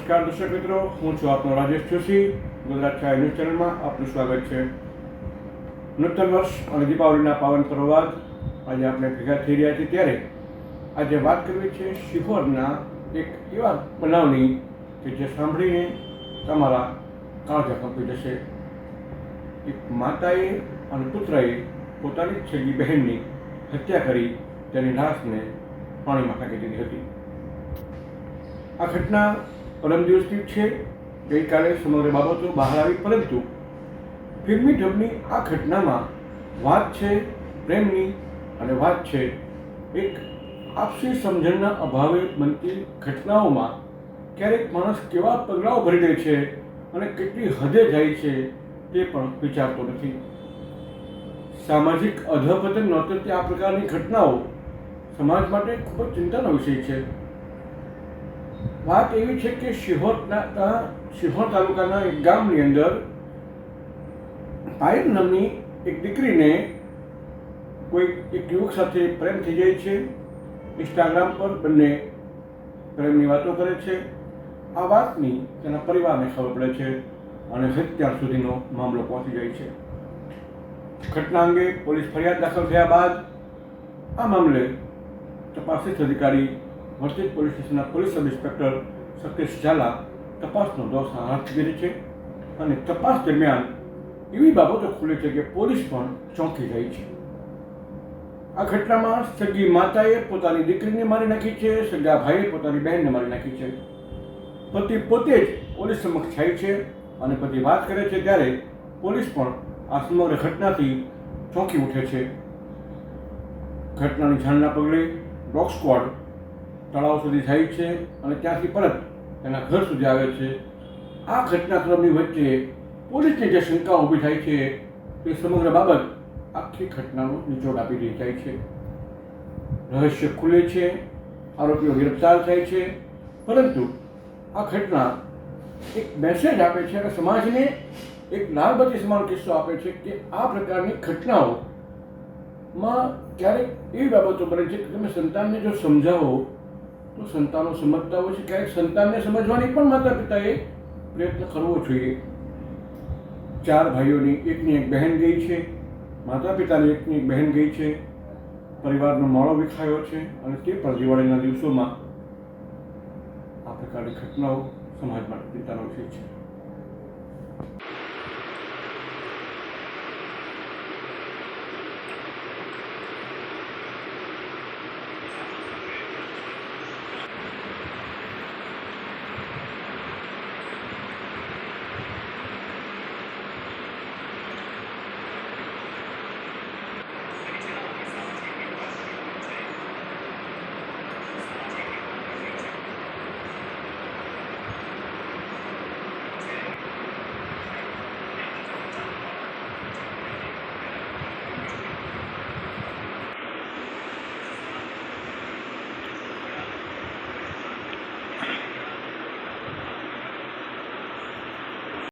નમસ્કાર દર્શક મિત્રો, હું છું આપનો રાજેશ જોશી. ગુજરાત છાયા ન્યૂઝ ચેનલમાં આપનું સ્વાગત છે. નૂતન વર્ષ અને દીપાવલીના પાવન પર્વ બાદ આજે આપણે ભેગા થઈ રહ્યા છીએ ત્યારે આજે વાત કરવી છે શિહોરના એક એવા બનાવની કે જે સાંભળીને તમારા કાળજા કંપી જશે. એક માતાએ અને પુત્રએ પોતાની છેલ્લી બહેનની હત્યા કરી તેની લાશને પાણીમાં ફેંકી દીધી હતી. આ ઘટના પરમ દિવસની છે. ગઈકાલે સમગ્ર બાબતો બહાર આવી, પરંતુ ફિલ્મી ઢબની આ ઘટનામાં વાત છે પ્રેમની અને વાત છે એક આપસી સમજણના અભાવે બનતી ઘટનાઓમાં ક્યારેક માણસ કેવા પગલાઓ ભરી દે છે અને કેટલી હદે જાય છે તે પણ વિચારતો નથી. સામાજિક અધપતન નોતરતી આ પ્રકારની ઘટનાઓ સમાજ માટે ખૂબ જ ચિંતાનો વિષય છે. વાત એવી છે કે શિહોરના શિહોર તાલુકાના એક ગામની અંદર પાયલ નામની એક દીકરીને કોઈ એક યુવક સાથે પ્રેમ થઈ જાય છે. ઇન્સ્ટાગ્રામ પર બંને પ્રેમની વાતો કરે છે. આ વાતની તેના પરિવારને ખબર પડે છે અને હત્યા સુધીનો મામલો પહોંચી જાય છે. ઘટના અંગે પોલીસ ફરિયાદ દાખલ થયા બાદ આ મામલે તપાસી અધિકારી વર્તેજ પોલીસ સ્ટેશનના police sub inspector Satish Jhala તપાસનો દોષ હાથ ધરી છે અને તપાસ દરમિયાન એવી બાબતો ખુલે છે કે પોલીસ પણ ચોંકી ગઈ છે. આ ઘટનામાં સગી માતાએ પોતાની દીકરીને મારી નાખી છે, સગા ભાઈએ પોતાની બહેનને મારી નાખી છે. પતિ પોતે જ પોલીસ સમક્ષ થાય છે અને પતિ વાત કરે છે ત્યારે પોલીસ પણ આ સમગ્ર ઘટનાથી ચોંકી ઉઠે છે. ઘટનાની જાણના પગલે ડોગ સ્ક્વોડ તળાવ સુધી જાય છે અને ત્યાંથી પરત એના ઘર સુધી આવે છે. આ ઘટનાક્રમની વચ્ચે પોલીસને જે શંકા ઊભી થાય છે તે સમગ્ર બાબત આખી ઘટનાનો નિચોડ આપી દઈ જાય છે. રહસ્ય ખુલે છે, આરોપીઓ ગિરફ્તાર થાય છે, પરંતુ આ ઘટના એક મેસેજ આપે છે અને સમાજને એક લાલબત્તી સમાન કિસ્સો આપે છે કે આ પ્રકારની ઘટનાઓમાં ક્યારેક એવી બાબતો બને છે કે તમે સંતાનને જો સમજાવો તો સંતાનો સમજતા હોય છે. ક્યારેક સંતાનને સમજવાની પણ માતા પિતાએ પ્રયત્ન કરવો જોઈએ. ચાર ભાઈઓની એકની એક બહેન ગઈ છે. માતા પિતાની એકની એક બહેન ગઈ છે. પરિવારનો માળો વિખાયો છે અને તે પણ દિવાળીના દિવસોમાં આ પ્રકારની ઘટનાઓ સમાજ માટે ચિંતાનો વિષય છે.